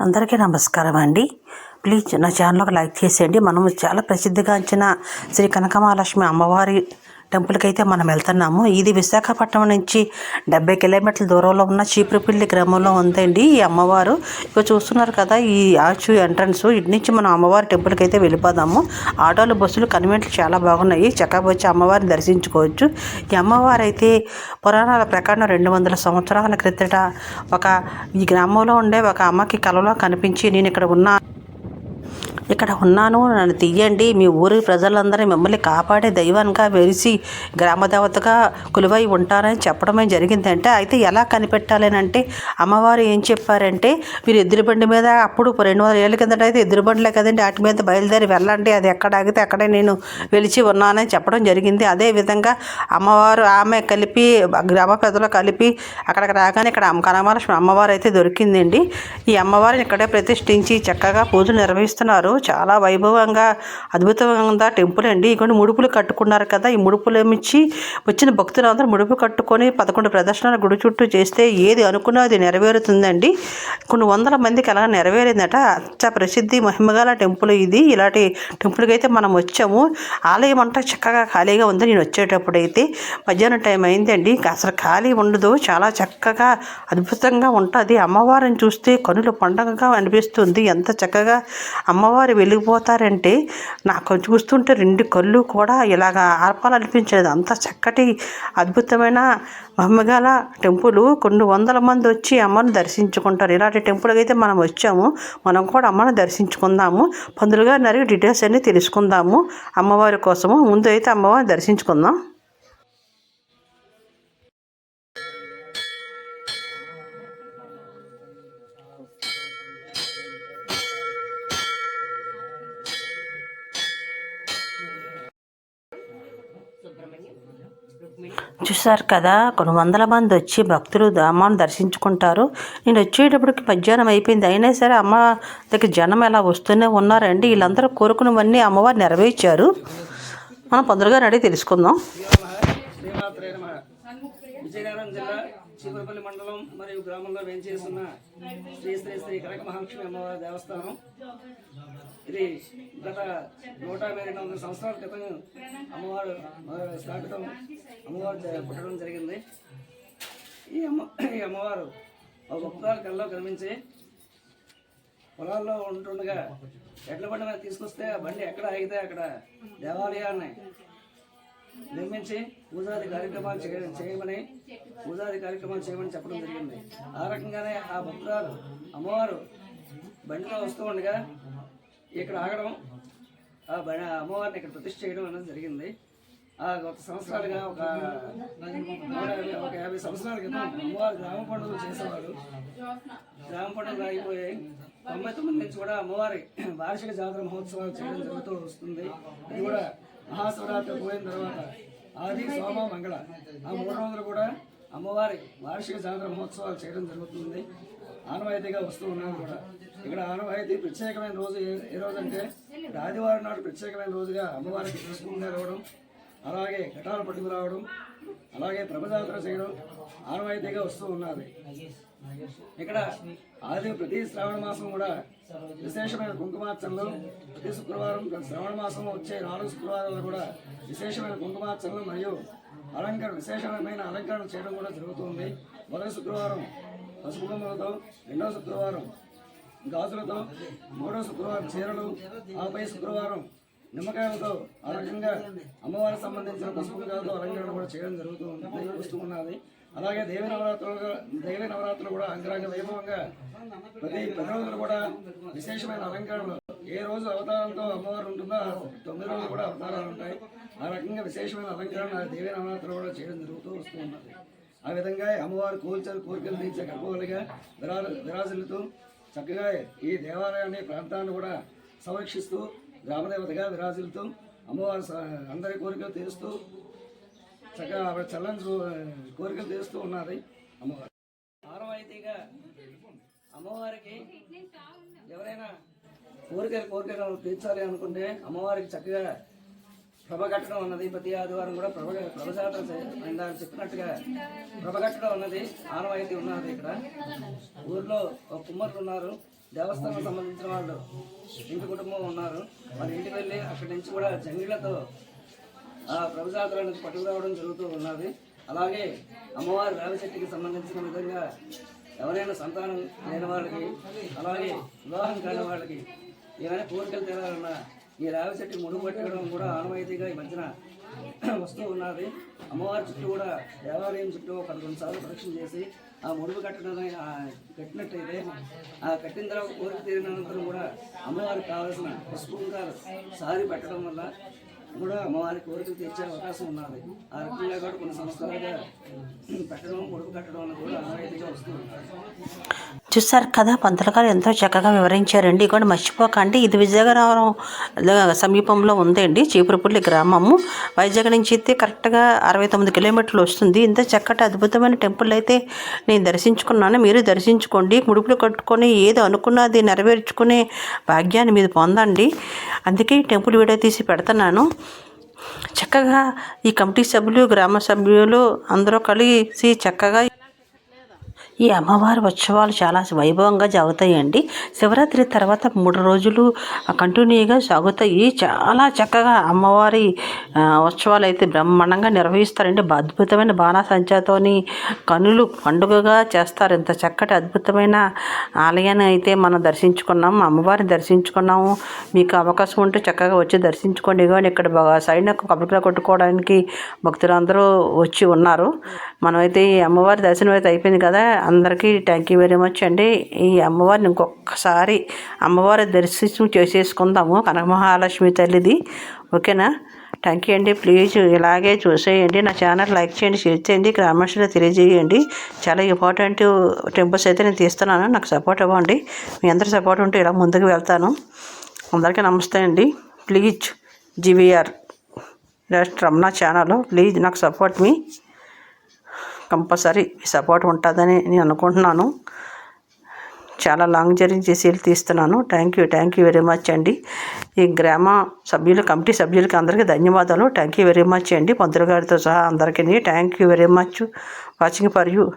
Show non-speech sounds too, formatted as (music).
అందరికీ నమస్కారం అండి. ప్లీజ్ నా ఛానల్కి లైక్ చేసేయండి. మనం చాలా ప్రసిద్ధిగాంచిన శ్రీ కనకమహాలక్ష్మి అమ్మవారి టెంపుల్కి అయితే మనం వెళ్తున్నాము. ఇది విశాఖపట్నం నుంచి డెబ్బై కిలోమీటర్ల దూరంలో ఉన్న చీపురుపల్లి గ్రామంలో ఉందండి ఈ అమ్మవారు. ఇక చూస్తున్నారు కదా ఈ ఆచు ఎంట్రన్స్. ఇటు నుంచి మనం అమ్మవారి టెంపుల్కి అయితే వెళ్ళిపోదాము. ఆటోలు బస్సులు కన్వెంట్లు చాలా బాగున్నాయి. చక్కగా వచ్చి అమ్మవారిని దర్శించుకోవచ్చు. ఈ అమ్మవారు అయితే పురాణాల ప్రకారం రెండు వందల సంవత్సరాల క్రితట ఒక ఈ గ్రామంలో ఉండే ఒక అమ్మకి కలలో కనిపించి నేను ఇక్కడ ఉన్నా ఇక్కడ ఉన్నాను నన్ను తీయండి. మీ ఊరి ప్రజలందరూ మిమ్మల్ని కాపాడే దైవంగా వెలిసి గ్రామదేవతగా కొలువై ఉంటారని చెప్పడమే జరిగిందంటే అయితే ఎలా కనిపెట్టాలి అంటే అమ్మవారు ఏం చెప్పారంటే మీరు ఎదురుబండి బండి మీద అప్పుడు రెండు వందల ఏళ్ళ కిందట అయితే ఎదురుబండిలే బండిలే కదండి వాటి మీద బయలుదేరి వెళ్ళండి. అది ఎక్కడ ఆగితే అక్కడే నేను వెలిచి ఉన్నానని చెప్పడం జరిగింది. అదే విధంగా అమ్మవారు ఆమె కలిపి గ్రామ పెద్దలు కలిపి అక్కడికి రాగానే ఇక్కడ కనమలక్ష్మి అమ్మవారు అయితే దొరికిందండి. ఈ అమ్మవారిని ఇక్కడే ప్రతిష్ఠించి చక్కగా పూజలు నిర్వహిస్తున్నారు. చాలా వైభవంగా అద్భుతంగా టెంపుల్ అండి. ఇక్కడ ముడుపులు కట్టుకున్నారు కదా. ఈ ముడుపులు ఏమిచ్చి వచ్చిన భక్తులందరూ ముడుపు కట్టుకొని పదకొండు ప్రదర్శనలు గుడి చుట్టూ చేస్తే ఏది అనుకున్నది నెరవేరుతుందండి. కొన్ని వందల మందికి అలా నెరవేరిందట. అచ్చ ప్రసిద్ధి మహిమగల టెంపుల్ ఇది. ఇలాంటి టెంపుల్కి అయితే మనం వచ్చాము. ఆలయం అంతా చక్కగా ఖాళీగా ఉంది. నేను వచ్చేటప్పుడు అయితే మధ్యాహ్నం టైం అయిందండి. అసలు ఖాళీ ఉండదు. చాలా చక్కగా అద్భుతంగా ఉంటుంది. అమ్మవారిని చూస్తే కనుల పండగగా అనిపిస్తుంది. ఎంత చక్కగా అమ్మ అమ్మవారు వెలిగిపోతారంటే నాకు చూస్తుంటే రెండు కళ్ళు కూడా ఇలాగ ఆర్పాలనిపించేది. అంత చక్కటి అద్భుతమైన మహమ్మగల టెంపుల్. కొన్ని వందల మంది వచ్చి అమ్మని దర్శించుకుంటారు. ఇలాంటి టెంపుల్కి అయితే మనం వచ్చాము. మనం కూడా అమ్మని దర్శించుకుందాము. పందులుగా నరిగి డీటెయిల్స్ అన్నీ తెలుసుకుందాము. అమ్మవారి కోసము ముందు అయితే అమ్మవారిని దర్శించుకుందాం. చూసారు కదా కొన్ని వందల మంది వచ్చి భక్తులు అమ్మను దర్శించుకుంటారు. నేను వచ్చేటప్పటికి మధ్యాహ్నం అయిపోయింది. అయినా సరే అమ్మ దగ్గర జనం ఎలా వస్తూనే ఉన్నారండి. వీళ్ళందరూ కోరుకున్నవన్నీ అమ్మవారు నెరవేర్చారు. మనం తొందరగా రెడీ తెలుసుకుందాం. విజయనగరం జిల్లా చీపురపల్లి మండలం మరియు గ్రామంలో వేంచేస్తున్న శ్రీ శ్రీ శ్రీ కనక మహాలక్ష్మి అమ్మవారి దేవస్థానం. ఇది గత నూట యాభై రెండు సంవత్సరాల క్రితం అమ్మవారు స్థాపితం అమ్మవారు పుట్టడం జరిగింది. ఈ అమ్మ ఈ అమ్మవారు ఒక కళ్ళలో కనిపించి పొలాల్లో ఉంటుండగా ఎడ్ల బండి మీద తీసుకొస్తే ఆ బండి ఎక్కడ ఆగితే అక్కడ దేవాలయాన్ని నిర్మించి పూజాది కార్యక్రమాలు చేయమని పూజాది కార్యక్రమాలు చేయమని చెప్పడం జరిగింది. ఆ రకంగానే ఆ భక్తురాలు అమ్మవారు బండిలో వస్తూ ఉండగా ఇక్కడ ఆగడం ఆ బండి అమ్మవారిని ఇక్కడ ప్రతిష్ఠ చేయడం అనేది జరిగింది. ఆ గత సంవత్సరాలుగా ఒక యాభై ఒక యాభై సంవత్సరాల క్రితం అమ్మవారు గ్రామ పండుగలు చేసేవారు. గ్రామ పండుగలు అయిపోయాయి తొంభై తొమ్మిది నుంచి కూడా అమ్మవారి (clears throat) వార్షిక జాతర మహోత్సవాలు చేయడం జరుగుతూ వస్తుంది. అది కూడా మహాశివరాత్రి పోయిన తర్వాత ఆది సోమ మంగళ. ఆ మూడు రోజులు కూడా అమ్మవారి వార్షిక జాతర మహోత్సవాలు చేయడం జరుగుతుంది. ఆనవాయితీగా వస్తూ ఉన్నాను కూడా. ఇక్కడ ఆనవాయితీ ప్రత్యేకమైన రోజు ఏ- రోజంటే ఆదివారం నాడు ప్రత్యేకమైన రోజుగా అమ్మవారికి తీసుకుంగా రావడం అలాగే ఘటాలు పట్టుకు రావడం అలాగే ప్రభజాతర చేయడం ఆనవాయితీగా వస్తూ ఉన్నది. ఇక్కడ ఆది ప్రతి శ్రావణ మాసం కూడా విశేషమైన కుంకుమార్చనలు ప్రతి శుక్రవారం శ్రావణ మాసం వచ్చే నాలుగు శుక్రవారాలు కూడా విశేషమైన కుంకుమార్చనలు మరియు అలంకరణ విశేషమైన అలంకరణ చేయడం కూడా జరుగుతుంది. మొదటి శుక్రవారం పసుపు కొమ్మలతో రెండవ శుక్రవారం గాజులతో మూడో శుక్రవారం చీరలు ఆపై శుక్రవారం నిమ్మకాయలతో ఆ రకంగా అమ్మవారికి సంబంధించిన పసుపులతో అలంకరణ కూడా చేయడం జరుగుతూ ఉంటుంది వస్తూ ఉన్నది. అలాగే దేవ నవరాత్రులు దేవి నవరాత్రులు కూడా అంగరంగ వైభవంగా ప్రతి పది రోజులు కూడా విశేషమైన అలంకరణలు. ఏ రోజు అవతారంతో అమ్మవారు ఉంటుందో తొమ్మిది రోజులు కూడా అవతారాలు ఉంటాయి. ఆ రకంగా విశేషమైన అలంకరణ దేవీ నవరాత్రులు కూడా చేయడం జరుగుతూ వస్తూ ఉన్నది. ఆ విధంగా అమ్మవారు కోల్చలు కోరికలు తీర్చే గర్భవతిగా విరా విరాజిల్లుతూ చక్కగా ఈ దేవాలయాన్ని ప్రాంతాన్ని కూడా సంరక్షిస్తూ గ్రామదేవతగా విరాజిల్లుతూ అమ్మవారు స- అందరి కోరికలు తీరుస్తూ చక్కగా ఆవిడ చల్లని కోరికలు చేస్తూ ఉన్నది. అమ్మవారు. ఆనవాయితీగా అమ్మవారికి ఎవరైనా కోరికలు కోరికలు తీర్చాలి అనుకుంటే అమ్మవారికి చక్కగా ప్రభ కట్టడం ఉన్నది. ప్రతి ఆదివారం కూడా ప్రభ ప్రభజాతం ఇందాక చెప్పినట్టుగా ప్రభ కట్టడం ఉన్నది. ఆనవాయితీ ఉన్నది ఇక్కడ. ఊర్లో ఒక కుమ్మరులు ఉన్నారు. దేవస్థానం సంబంధించిన వాళ్ళు ఇంటి కుటుంబం ఉన్నారు. వాళ్ళ ఇంటికి వెళ్ళి అక్కడి నుంచి కూడా జంగిళ్ళతో ప్రభుజాతరానికి పట్టుకురావడం జరుగుతూ ఉన్నది. అలాగే అమ్మవారి రావిశెట్టికి సంబంధించిన విధంగా ఎవరైనా సంతానం లేని వాళ్ళకి అలాగే వివాహం కాని వాళ్ళకి ఏమైనా కోరికలు తీరాలన్నా ఈ రావి చెట్టు ముడుగు పెట్టడం కూడా ఆనవాయితీగా ఈ మధ్యన వస్తూ ఉన్నది. అమ్మవారి చుట్టూ కూడా దేవాలయం చుట్టూ ఒక పదకొండు సార్లు ప్రదక్షిణ చేసి ఆ ముడుగు కట్టడం కట్టినట్టయితే ఆ కట్టిన తర్వాత కోరిక తీరినంతరం కూడా అమ్మవారికి కావలసిన పుష్పంకాలు సారి పెట్టడం వల్ల కూడా అమ్మవారి కోరికలు తీర్చే అవకాశం ఉన్నది. ఆ రకంగా కూడా కొన్ని సంవత్సరాలుగా పెట్టడం కొడుకు కట్టడం కూడా ఆనవాయితీగా వస్తూ చూసారు కదా పంతులు గారు ఎంతో చక్కగా వివరించారండి. కూడా మర్చిపోకండి. ఇది విజయనగరం సమీపంలో ఉందండి చీపురుపల్లి గ్రామము. వైజాగ్ నుంచి అయితే కరెక్ట్గా అరవై తొమ్మిది కిలోమీటర్లు వస్తుంది. ఇంత చక్కటి అద్భుతమైన టెంపుల్ అయితే నేను దర్శించుకున్నాను. మీరు దర్శించుకోండి. ముడుపులు కట్టుకొని ఏదో అనుకున్నది నెరవేర్చుకునే భాగ్యాన్ని మీరు పొందండి. అందుకే ఈ టెంపుల్ వీడియో తీసి పెడుతున్నాను. చక్కగా ఈ కమిటీ సభ్యులు గ్రామ సభ్యులు అందరూ కలిసి చక్కగా ఈ అమ్మవారి ఉత్సవాలు చాలా వైభవంగా జరుగుతాయండి. శివరాత్రి తర్వాత మూడు రోజులు కంటిన్యూగా సాగుతాయి. చాలా చక్కగా అమ్మవారి ఉత్సవాలు అయితే బ్రహ్మాండంగా నిర్వహిస్తారండి. అద్భుతమైన బాణాసంచాతోని కనులు పండుగగా చేస్తారు. ఇంత చక్కటి అద్భుతమైన ఆలయాన్ని అయితే మనం దర్శించుకున్నాం. అమ్మవారిని దర్శించుకున్నాము. మీకు అవకాశం ఉంటే చక్కగా వచ్చి దర్శించుకోండి. కానీ ఇక్కడ బాగా సైడ్ కొబ్బరికాయ కొట్టుకోవడానికి భక్తులందరూ వచ్చి ఉన్నారు. మనమైతే ఈ అమ్మవారి దర్శనం అయితే అయిపోయింది కదా. అందరికీ థ్యాంక్ యూ వెరీ మచ్ అండి. ఈ అమ్మవారిని ఇంకొకసారి అమ్మవారి దర్శనం చేసేసుకుందాము కనకమహాలక్ష్మి తల్లిది. ఓకేనా థ్యాంక్ యూ అండి. ప్లీజ్ ఇలాగే చూసేయండి. నా ఛానల్ లైక్ చేయండి షేర్ చేయండి గ్రామస్తులు తెలియజేయండి. చాలా ఇంపార్టెంట్ టెంపుల్స్ అయితే నేను తీస్తున్నాను. నాకు సపోర్ట్ ఇవ్వండి మీ అందరి సపోర్ట్ ఉంటే ఇలా ముందుకు వెళ్తాను. అందరికీ నమస్తే అండి. Please GVR just Ramana channel please నాకు సపోర్ట్ మీ. కంపల్సరీ సపోర్ట్ ఉంటుందని నేను అనుకుంటున్నాను. చాలా లాంగ్ జర్నీ చేసి వెళ్ళి తీస్తున్నాను. Thank you thank you very much అండి. ఈ గ్రామ సభ్యులు కమిటీ సభ్యులకి అందరికీ ధన్యవాదాలు. థ్యాంక్ యూ వెరీ మచ్ అండి. పంతులు గారితో సహా అందరికీ. Thank you very much watching for you